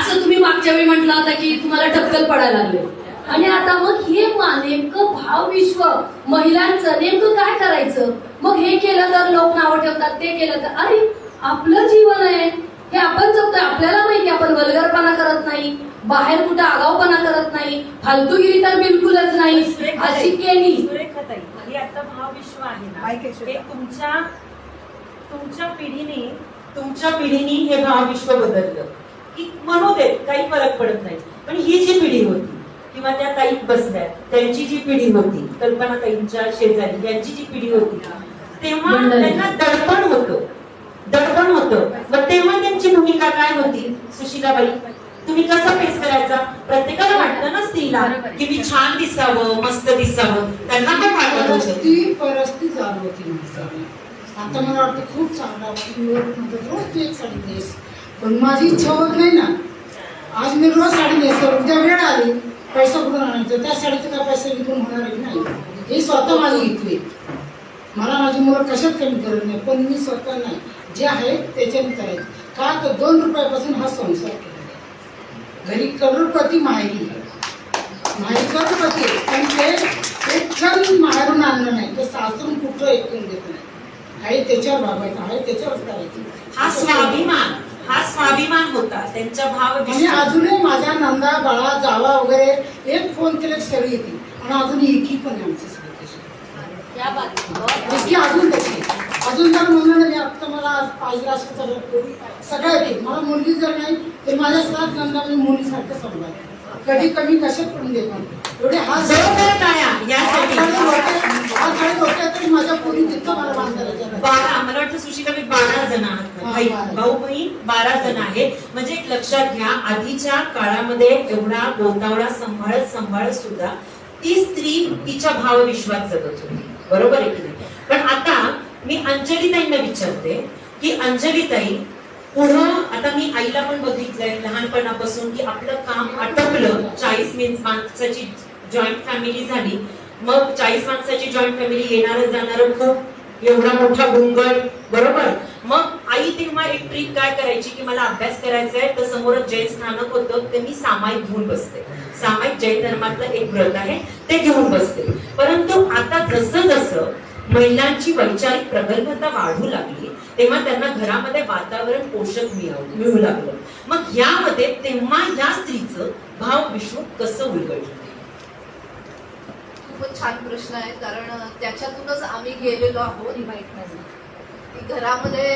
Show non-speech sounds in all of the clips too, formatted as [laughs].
असं तुम्ही मागच्या वेळी म्हटलं होता की तुम्हाला टक्कल पडायला लागले. आणि आता मग हे मा- नेमकं भाव विश्व महिलांचं नेमकं काय करायचं? मग हे केलं तर लोक नावं ठेवतात ते केलं तर अरे आपलं जीवन आहे. हे आपण जगतोय आपल्याला माहिती आपण वल्गरपणा करत नाही बाहेर कुठं आगाऊपणा करत नाही फालतूगिरी तर बिलकुलच नाही. अशी केली. सुरेखाताई हे आता भावविश्व आहे ना. तुमच्या तुमच्या पिढीने तुमच्या पिढीने हे भावविश्व बदललं. की म्हणू देत काही फरक पडत नाही. पण ही जी पिढी होती किंवा त्या ताई बसल्या त्यांची जी पिढी होती कल्पना ताईंच्या शेजारी यांची जी पिढी होती तेव्हा. त्यांना दडपण होतं. दडपण होतं. मग तेव्हा त्यांची भूमिका काय होती? सुशिलाबाई तुम्ही कसं फेस करायचा? प्रत्येकाला वाटतं ना स्त्रीला की मी छान दिसावं मस्त दिसावं. त्यांना पण वाटत ती परस्ती चालू होती आता मला वाटतं खूप चांगला रोज तू एक साडी नेस. पण माझी इच्छा होत नाही ना. आज मी रोज साडी नेसतो उद्या वेळ आली पैसा कुठून आणायचं? त्या साडीचे काय पैसे विकून होणार आहे नाही? हे स्वतः माझी घेतली मला माझी मुलं कशात कमी करत नाही पण मी स्वतः नाही. जे आहे त्याच्याने करायचं. का तर दोन रुपयापासून हा संसार केला घरी करोडपती माहेरी माहेरी करोडपती पण ते एक क्षण माहेरून आणलं नाही. ते सासरून कुठं ऐकून देत नाही. आहे त्याच्यावर भागायचं आहे त्याच्यावरच करायचं. हा स्वाभिमान. हा स्वाभिमान होता त्यांच्या भाव आणि अजूनही माझ्या नंदा बाळा जावा वगैरे एक फोन केले सगळी येते आणि अजून एकी पण आहे आमची सगळी अजून तशी अजून जर म्हणलं ना मी आता मला आज पाहिजे असं सगळं सगळं येते मला मुलगी जर नाही तर माझ्या सात नंदा मी मुलीसारखं समजा कधी कमी कशात पडून देत नाही. एवढे हात जोरदार टाळ्या यासाठी तरी माझ्या पोरी तिथं मला मान सुशिला मी बारा जण आहात. भाऊ बहीण बारा जण आहे. म्हणजे एक लक्षात घ्या आधीच्या काळामध्ये एवढा गोतावळा सांभाळत सांभाळत सुद्धा ती स्त्री तिच्या भावविश्वात जगत होती. बरोबर आहे की नाही? पण आता मी अंजली ताईंना विचारते की अंजली ताई पुढं आता मी आईला पण बघितलंय लहानपणापासून की आपलं काम आटोपलं चाळीस मीन्स माणसाची जॉईंट फॅमिली झाली. मग चाळीस माणसाची जॉईंट फॅमिली येणारं जाणारं खूप एवढा मोठा गुंगळ बरोबर? मग आई तेव्हा एक ट्रिक काय करायची की मला अभ्यास करायचा आहे तर समोर जैन स्थानक होतं ते मी सामायिक घेऊन बसते. सामायिक जैन धर्मातलं एक व्रत आहे ते घेऊन बसते. परंतु आता जसं जसं महिलांची वैचारिक प्रगल्भता वाढू लागली तेव्हा त्यांना घरामध्ये वातावरण पोषक मिळू लागलं. मग यामध्ये तेव्हा या स्त्रीचं भाव विश्व कसं उलगडलं? खूपच छान प्रश्न आहे कारण त्याच्यातूनच आम्ही गेलेलो आहोत. की घरामध्ये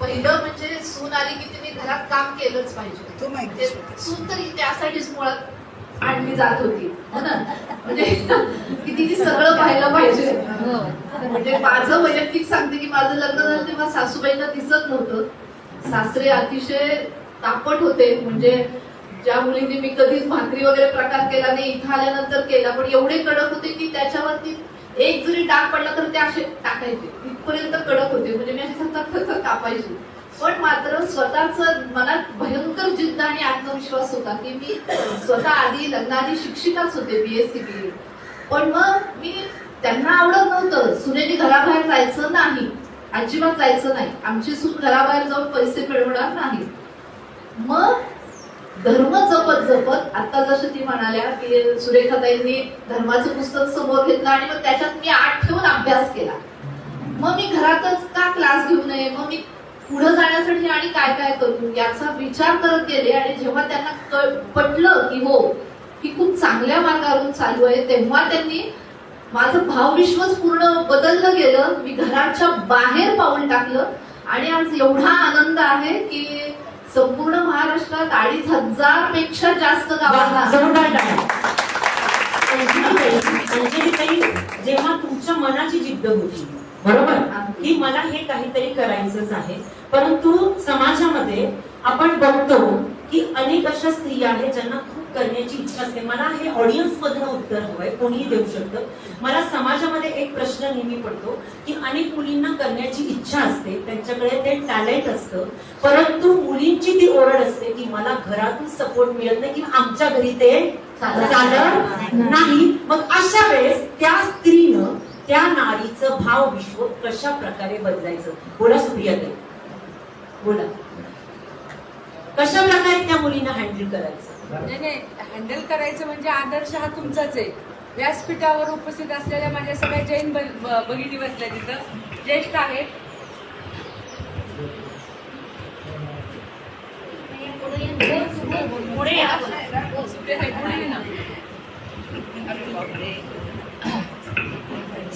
पहिलं म्हणजे सून आली की तिने घरात काम केलंच पाहिजे. तो माहिती ते सून तरी त्यासाठीच मुळात आणली जात होती हो ना? म्हणजे [laughs] की तिने सगळं पाहिलं पाहिजे. म्हणजे माझं वैयक्तिक सांगते की माझं लग्न झालं तेव्हा सासूबाईंना दिसत नव्हतं. सासरे अतिशय तापट होते म्हणजे ज्या मुलींनी मी कधीच भाकरी वगैरे प्रकार केला नाही इथं आल्यानंतर केला पण एवढे कडक होते की त्याच्यावरती एक जरी डाग पडला तर ते असे टाकायचे. इथपर्यंत कडक होते. म्हणजे मी असे कापायची. पण मात्र स्वतःच मनात भयंकर जिद्द आणि आत्मविश्वास होता की मी स्वतः आधी लग्नाआधी शिक्षिकाच होते बीएससी बी पण मग मी त्यांना आवडत नव्हतं. सुनेनी घराबाहेर जायचं नाही. अजिबात जायचं नाही. आमची सून घराबाहेर जाऊन पैसे मिळवणार नाही. मग धर्म जपत जपत आता जसं ती म्हणाल्या की सुरेखाताईंनी धर्माचं पुस्तक समोर घेतलं आणि मग त्याच्यात मी आठ ठेवून अभ्यास केला. मग मी घरातच का क्लास घेऊ नये? मग मी पुढे जाण्यासाठी आणि काय काय करू? याचा विचार करत गेले आणि जेव्हा त्यांना पटलं की हो ही खूप चांगल्या मार्गावरून चालू आहे तेव्हा त्यांनी माझं भावविश्वच पूर्ण बदललं गेलं. मी घराच्या बाहेर पाऊल टाकलं आणि आज एवढा आनंद आहे की संपूर्ण महाराष्ट्रात अडीच हजारपेक्षा जास्त जेव्हा तुमच्या मनाची जिद्द होती बरोबर? की मला हे काहीतरी करायचंच आहे परंतु समाजामध्ये आपण बघतो की अनेक अशा स्त्रिया आहेत ज्यांना खूप करण्याची इच्छा असते. मला हे ऑडियन्स मधनं उत्तर हवंय कोणीही देऊ शकतं. मला समाजामध्ये एक प्रश्न नेहमी पडतो की अनेक मुलींना करण्याची इच्छा असते त्यांच्याकडे ते टॅलेंट असतं परंतु मुलींची ती ओरड असते की मला घरातून सपोर्ट मिळत नाही किंवा आमच्या घरी ते चालत नाही. मग अशा वेळेस त्या स्त्रीनं त्या नारीचं भाव विश्व कशा प्रकारे बदलायचं? बोला सुप्रिया ताई. बोला. कशा प्रकारे त्या मुलीनं हँडल करायचं? नाही नाही हँडल करायचं म्हणजे आदर्श हा तुमचाच आहे. व्यासपीठावर उपस्थित असलेल्या माझ्या सगळ्या जैन भगिनी बसल्या तिथं. ज्येष्ठ आहेत.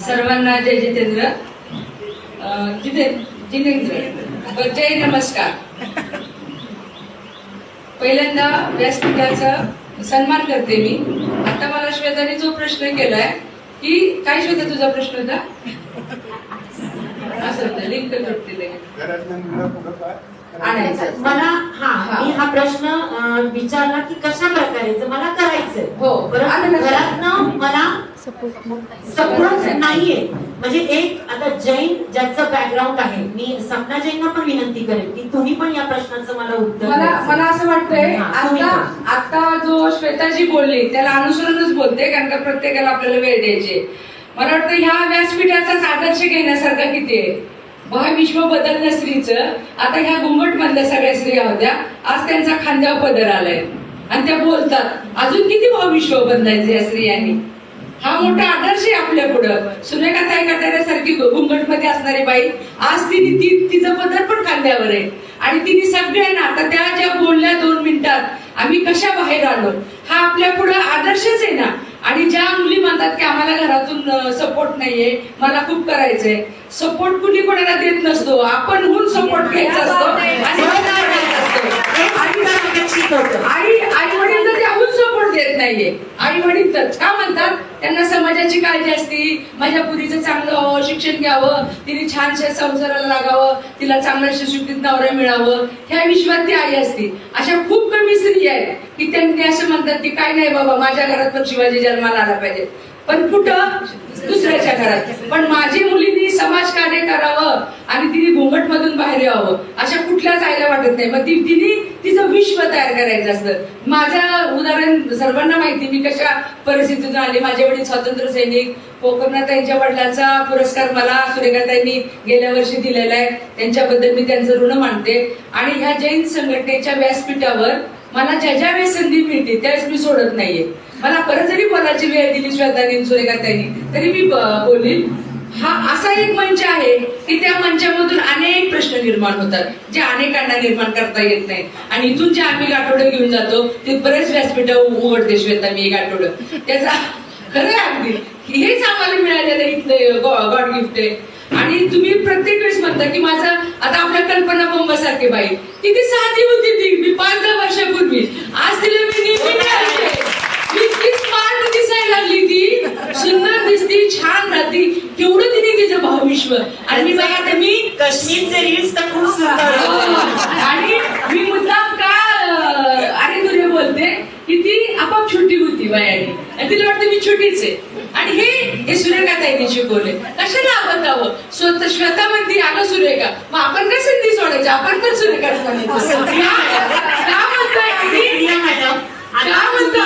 सर्वांना जय जितेंद्र. जितेंद्र जय नमस्कार. पहिल्यांदा व्यासपीठाचा सन्मान करते मी आता मला श्वेताने जो प्रश्न केलाय की काय श्वेता तुझा प्रश्न होता असं लिंक मुलं हा हा. मी हा प्रश्न विचारला की कशा प्रकारे मला करायचंय हो. लक्षात. घरातनं मला सपोर्ट नाहीये. म्हणजे एक आता जैन ज्याचं बॅकग्राऊंड आहे मी सपना जैनना पण विनंती करेन की तुम्ही पण या प्रश्नाचं मला उत्तर मला असं वाटतंय आता जो श्वेताजी बोलली त्याला अनुसरूनच बोलते कारण का प्रत्येकाला आपल्याला वेळ द्यायचे. मला वाटतं ह्या व्यासपीठाचाच आदर्श घेण्यासारखा किती आहे? महाविश्व बदलणं स्त्रीचं. आता ह्या घुंगट मधल्या सगळ्या स्त्रिया होत्या. आज त्यांचा खांद्यावर पदर आलाय. आणि त्या बोलतात अजून किती भाविश्व बदलायचे या स्त्रियांनी? हा मोठा आदर्श आहे आपल्या पुढं. सुरेखा ताई कटाऱ्यासारखी घुंगटमध्ये असणारी बाई आज तिने ती तिचं पदर पण खांद्यावर आहे. आणि तिने सगळ्यांना आता त्या ज्या बोलल्या दोन मिनिटात आम्ही कशा बाहेर आलो? हा आपल्या पुढं आदर्शच आहे ना? आणि ज्या मुली म्हणतात की आम्हाला घरातून सपोर्ट नाहीये मला खूप करायचंय. सपोर्ट कुणी कोणाला देत नसतो? आपण होऊन सपोर्ट घ्यायचा असतो. आणि आई आई वडील देत नाहीये. आई वडील तर का म्हणतात? त्यांना समाजाची काळजी असती. माझ्या पुरीचं चांगलं व्हावं शिक्षण घ्यावं तिने छानशा संसाराला लागावं तिला चांगला सुशिक्षित नवरा मिळावं. ह्या विश्वात ती आई असती. अशा खूप कमी स्त्री आहेत की त्यांनी असं म्हणतात की काय नाही बाबा माझ्या घरात पण शिवाजी जन्माला आला पाहिजे. पण कुठं? दुसऱ्याच्या घरात. पण माझी मुलींनी समाज कार्य करावं आणि तिने घुंगट मधून बाहेर यावं अशा कुठल्या जायला वाटत नाही. मग ती तिने तिचं विश्व तयार करायचं असतं. माझं उदाहरण सर्वांना माहिती मी कशा परिस्थितीतून आली. माझे वडील स्वातंत्र्य सैनिक पोखरनाथ वडिलांचा पुरस्कार मला सुरेखाताईंनी गेल्या वर्षी दिलेला आहे. त्यांच्याबद्दल मी त्यांचं ऋण मानते. आणि ह्या जैन संघटनेच्या व्यासपीठावर मला ज्या ज्या वेळेस संधी मिळते त्यावेळेस मी सोडत नाहीये. मला परत जरी बोलायची वेळ दिली श्वेतानी त्यांनी तरी मी बोलील हा असा एक मंच आहे की त्या मंचामधून अनेक प्रश्न निर्माण होतात जे अनेकांना निर्माण करता येत नाही. आणि इथून जे आम्ही आठवडं घेऊन जातो ते बरेच व्यासपीठ उघडते श्वेता मी एक आठवडं त्याचा खरं आहे अगदी हेच आम्हाला मिळालेलं इथलं गॉड गिफ्ट आहे. आणि तुम्ही प्रत्येक वेळेस म्हणता की माझा आता आपल्या कल्पना बोंबासारखे बाई किती साधी होती ती मी पाच दहा वर्षापूर्वी आज तिला मी नेहमी मिळाले मी इतकी स्मार्ट दिसायला लागली ती सुंदर दिसती छान राहती केवढं तिने तिचं भावविश्व आणि मी बघा आता मी काश्मीरचे रील्स तर खूप सुंदर आहेत. आणि मी मुद्दाम का अं, अरे तुरे बोलते की ती आपाप छोटी होती वयाने आणि तिला छोटीच आहे आणि हे हे सुरेखाताईने शिकवले कशाला आवडतावं स्वतः श्वेता म्हणती अगं सुरेखा. मग आपण काय संधी सोडायची? आपण पण सुरेखाच म्हणायचं [laughs] का- म्हणतोय का म्हणतो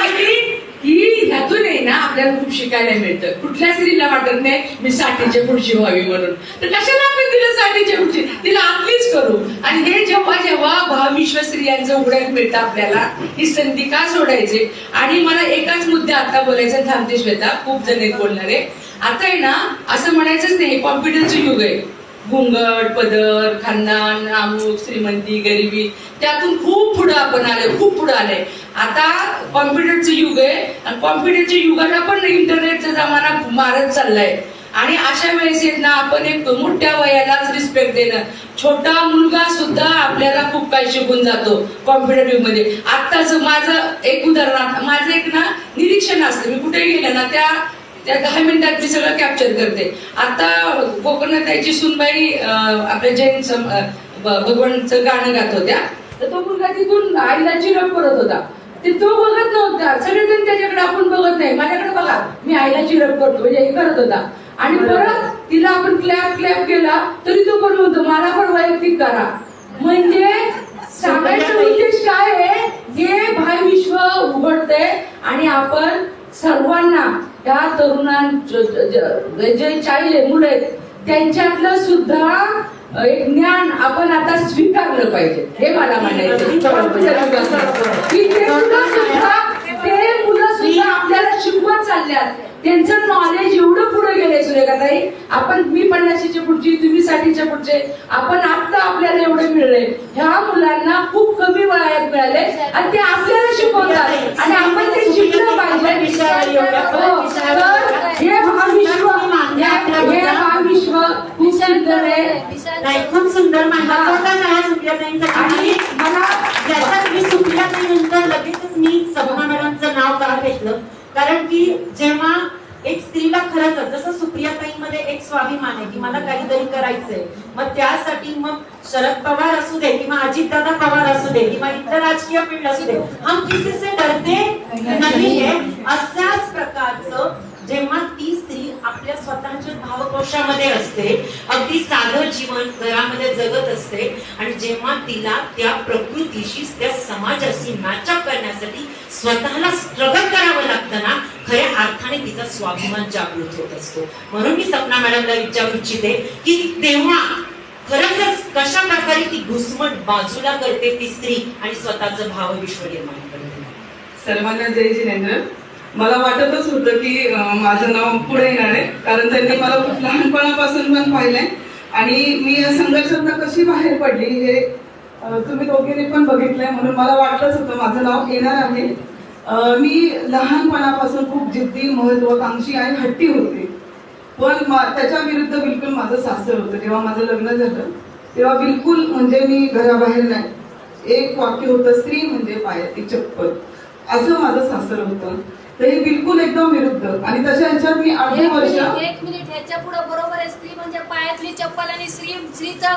त्यातूनही ना आपल्याला खूप शिकायला मिळतं. कुठल्या स्त्रीला वाटत नाही मी साठीच्या पुढची व्हावी म्हणून. तर कशाला आपण तिला साठीच्या पुढची तिला आपलीच करू. आणि हे जेव्हा जेव्हा भाविश्व स्त्रियांचं उघड्यात मिळतं आपल्याला ही संधी का सोडायची? आणि मला एकाच मुद्दा आता बोलायचा थांबते श्वेता खूप जण आहेत बोलणारे. आता आहे ना असं म्हणायचंच नाही कॉम्प्युटरचं युग आहे. घुंगट पदर खानदान अमुक श्रीमंती गरिबी त्यातून खूप पुढं आपण आलोय खूप पुढं आलंय. आता कॉम्प्युटरचं युग आहे. आणि कॉम्प्युटरच्या युगाला पण इंटरनेटचा जमाना मारत चाललाय. आणि अशा वेळेस येत ना आपण एक मोठ्या वयालाच रिस्पेक्ट देणं. छोटा मुलगा सुद्धा आपल्याला खूप काही शिकून जातो कॉम्प्युटर युगमध्ये. आत्ताच माझं एक उदाहरण माझं एक ना निरीक्षण असतं. मी कुठे गेलं ना त्या त्या दहा मिनिटात मी सगळं कॅप्चर करते. आता कोकणाताईची सुनबाई आपल्या जैन सम- भगवानचं गाणं गात होत्या. तर तो मुलगा तिथून आईला चिरप करत होता. ते तो बघत नव्हता. सगळेजण त्याच्याकडे आपण बघत नाही. माझ्याकडे बघा मी आईला चिरप करतो म्हणजे हे करत होता. आणि परत तिला आपण क्लॅप क्लॅप केला तरी तो पण म्हणतो मला पण वैयक्तिक करा. म्हणजे सांगायचं उद्देश काय आहे? हे भाई विश्व उघडते आणि आपण सर्वांना त्या तरुणां जे चाइल्ड आहे मुलं आहेत त्यांच्यातलं सुद्धा एक ज्ञान आपण आता स्वीकारलं पाहिजे. हे मला म्हणायचं ते मुलं आपल्याला शिकवत चालल्यात. त्यांचं नॉलेज एवढं पुढे गेलंय सुरेखाताई. आपण मी पन्नाशीच्या पुढची तुम्ही साठीच्या पुढचे. आपण आता आपल्याला एवढं मिळले ह्या मुलांना खूप कमी वयात मिळाले आणि ते आपल्याला शिकवतात. आणि आपण ते शिकलं पाहिजे. खूप सुंदर आहे नाही खूप सुंदर आणि मला याच्यात मी सुप्रियाताईनंतर लगेचच मी सपना मॅडमचं नाव का घेतलं? कारण की जेव्हा एक स्त्रीला खरंच जसं सुप्रियाताईंमध्ये एक स्वाभिमान आहे की मला काहीतरी करायचंय मग त्यासाठी मग शरद पवार असू दे किंवा अजितदादा पवार असू दे किंवा इतर राजकीय फील्ड असू दे हम किसी से डरते नाहीये. अशाच प्रकारचं जेव्हा ती स्त्री आपल्या स्वतःच्या भावकोशामध्ये असते अगदी साधं जीवन घरामध्ये जगत असते आणि जेव्हा तिला त्या प्रकृतीशी त्या समाजाशी मॅचअप करण्यासाठी स्वतःला स्ट्रगल करावं लागतं ना खऱ्या अर्थाने तिचा स्वाभिमान जागृत होत असतो. म्हणून मी सपना मॅडमला विचारू इच्छिते की तेव्हा खरंच कशा प्रकारे ती घुसमट बाजूला करते ती स्त्री आणि स्वतःचं भावविश्व निर्माण करते. सर्वांना जय जिनेंद्र. मला वाटतच होतं की माझं नाव पुढे येणार आहे. कारण त्यांनी मला खूप लहानपणापासून पण पाहिलंय. आणि मी या संघर्षातून कशी बाहेर पडली हे तुम्ही दोघींनी पण बघितलंय म्हणून मला वाटलंच होतं माझं नाव येणार आहे. मी लहानपणापासून खूप जिद्दी महत्वाकांक्षी आणि हट्टी होते. पण त्याच्या विरुद्ध बिलकुल माझं सासर होतं. जेव्हा माझं लग्न झालं तेव्हा बिलकुल म्हणजे मी घराबाहेर नाही. एक वाक्य होतं स्त्री म्हणजे पायाची चप्पल. असं माझं सासर होतं. तर हे बिलकुल एकदम विरुद्ध. आणि तशा ह्याच्यात मी आठ एक वर्ष मिनिट एक मिनिट. ह्याच्या पुढे बरोबर आहे. स्त्री म्हणजे पायातली चप्पल आणि स्त्री स्त्रीचा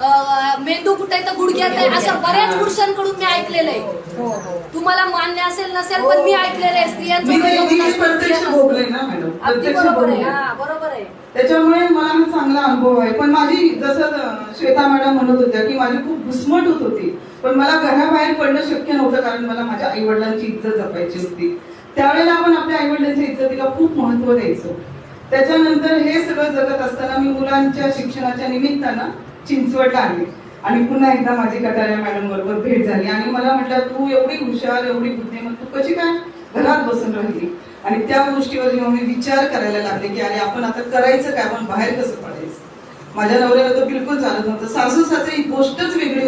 अं, मेंदू कुठे तर गुडघ्यात आहे. असं बऱ्याच पुरुषांकडून मी ऐकलेलं आहे. तुम्हाला मान्य असेल नसेल पण मी ऐकलेलं आहे. स्त्रियांचं मी ते- मेंदू मी कुठे प्रत्यक्ष असतं. भोगले ना मॅडम अगदी प्रत्यक्ष बरोबर आहे. भोगले हा बरोबर आहे. त्याच्यामुळे मला हा चांगला अनुभव आहे. पण माझी जसं अं, श्वेता मॅडम म्हणत होत्या की माझी खूप घुसमट होत होती. पण मला घराबाहेर पडणं शक्य नव्हतं कारण मला माझ्या आई वडिलांची इज्जत जपायची होती. त्यावेळेला आपण आपल्या आईवडिलांच्या इज्जतीला खूप महत्त्व द्यायचो. त्याच्यानंतर हे सगळं जगत असताना मी मुलांच्या शिक्षणाच्या निमित्तानं चिंचवडला आले आणि पुन्हा एकदा माझी कटाऱ्या मॅडम बरोबर भेट झाली. आणि मला म्हटलं तू एवढी हुशार एवढी बुद्धिमत्त तू कशी काय घरात बसून राहिली? आणि त्या गोष्टीवर जेव्हा मी विचार करायला लागले की अरे आपण आता करायचं काय? आपण बाहेर कसं पडायचं? माझ्या नवऱ्याला तर बिलकुल चालत नव्हतं. सासू सासरी गोष्टच वेगळी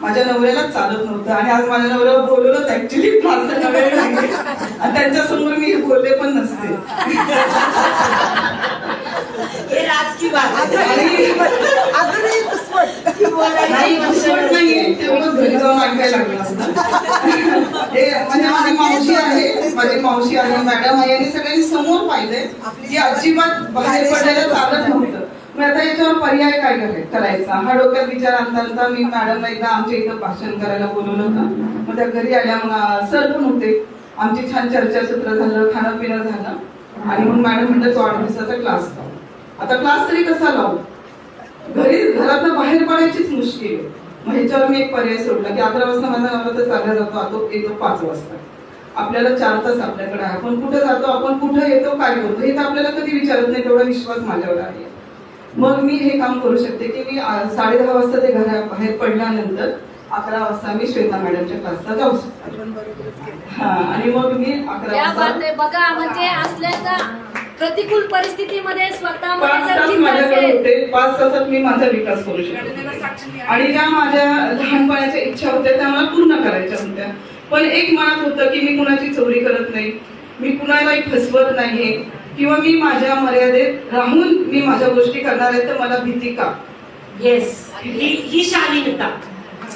माझ्या नवऱ्यालाच चालत नव्हतं. आणि आज माझ्या नवऱ्याला बोलवलं ऍक्च्युली माझं नाही आणि त्यांच्यासमोर मी हे बोलले पण नसते. हे राजकीय. आणि नाही तेवढंच घरी जाऊन ऐकायला लागलं असतं. हे म्हणजे माझी मावशी आहे. माझी मावशी आहे. मॅडम आहे. यांनी सगळ्यांनी समोर पाहिलंय की अजिबात बाहेर पडायला चालत नव्हतं. मग आता याच्यावर पर्याय काय करायचा. हा डोक्यात विचार आणता आणता मी मॅडमला एकदा आमच्या इथं भाषण करायला बोलवलं होतं. मग त्या घरी आल्या मग सर पण होते. आमची छान चर्चासत्र झालं खाणं पिणं झालं. आणि मग मॅडम म्हणलं तो आठ दिवसाचा क्लास लाव. आता क्लास तरी कसा लावू? घरी घरातनं बाहेर पडायचीच मुश्किल. आहे मग ह्याच्यावर मी एक पर्याय सोडला की अकरा वाजता माझा नवरा तर चालला जातो आता येतो पाच वाजता. आपल्याला चार तास आपल्याकडे आहे. आपण कुठं जातो आपण कुठं येतो काय करतो हे तर आपल्याला कधी विचारत नाही तेवढा विश्वास माझ्यावर आहे. मग मी हे काम करू शकते की मी साडे दहा वाजता ते घरा बाहेर पडल्यानंतर अकरा वाजता मी श्वेता मॅडमच्या क्लासला जाऊ शकते. हा आणि मग मी अकरा वाजता बघा म्हणजे असल्याचा प्रतिकूल परिस्थितीमध्ये स्वतःमध्ये पाच तासात मी माझा विकास करू शकते. आणि ज्या माझ्या लहानपणाच्या इच्छा होत्या त्या मला पूर्ण करायच्या होत्या. पण एक मनात होतं की मी कुणाची चोरी करत नाही. मी कुणालाही फसवत नाहीये. किंवा मी माझ्या मर्यादेत राहून मी माझ्या गोष्टी करणार आहे तर मला भीती का? येस ही शालीनता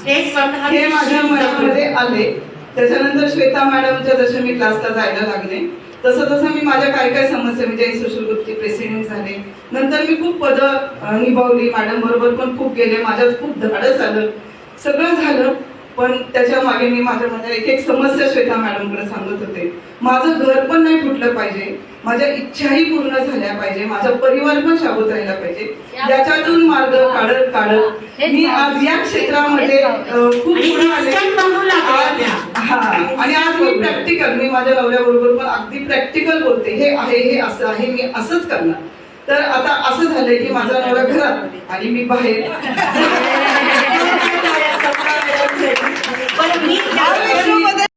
हे स्वतः हे माझ्या मनामध्ये आले. त्याच्यानंतर श्वेता मॅडमच्या जसं मी क्लासला जायला लागले तसं तसं मी माझ्या काय काय समस्या म्हणजे सोशल ग्रुपचे प्रेसिडेंट झाले नंतर मी खूप पदं निभावली. मॅडम बरोबर पण खूप गेले. माझ्यात खूप धाडस आलं सगळं झालं. पण त्याच्यामागे मी माझ्यामध्ये एक एक समस्या श्वेता मॅडमकडे सांगत होते. माझं घर पण नाही फुटलं पाहिजे. माझ्या इच्छाही पूर्ण झाल्या पाहिजे. माझा परिवार पण शाबूत राहिला पाहिजे. याच्यातून मार्ग काढत काढत मी आज या क्षेत्रामध्ये खूप आणि पुढे आले. आणि आज मी प्रॅक्टिकल मी माझ्या नवऱ्याबरोबर पण अगदी प्रॅक्टिकल बोलते. हे आहे हे असं आहे मी असंच करणार. तर आता असं झालंय की माझा नवरा घरात आणि मी बाहेर. [laughs] पण मी त्या-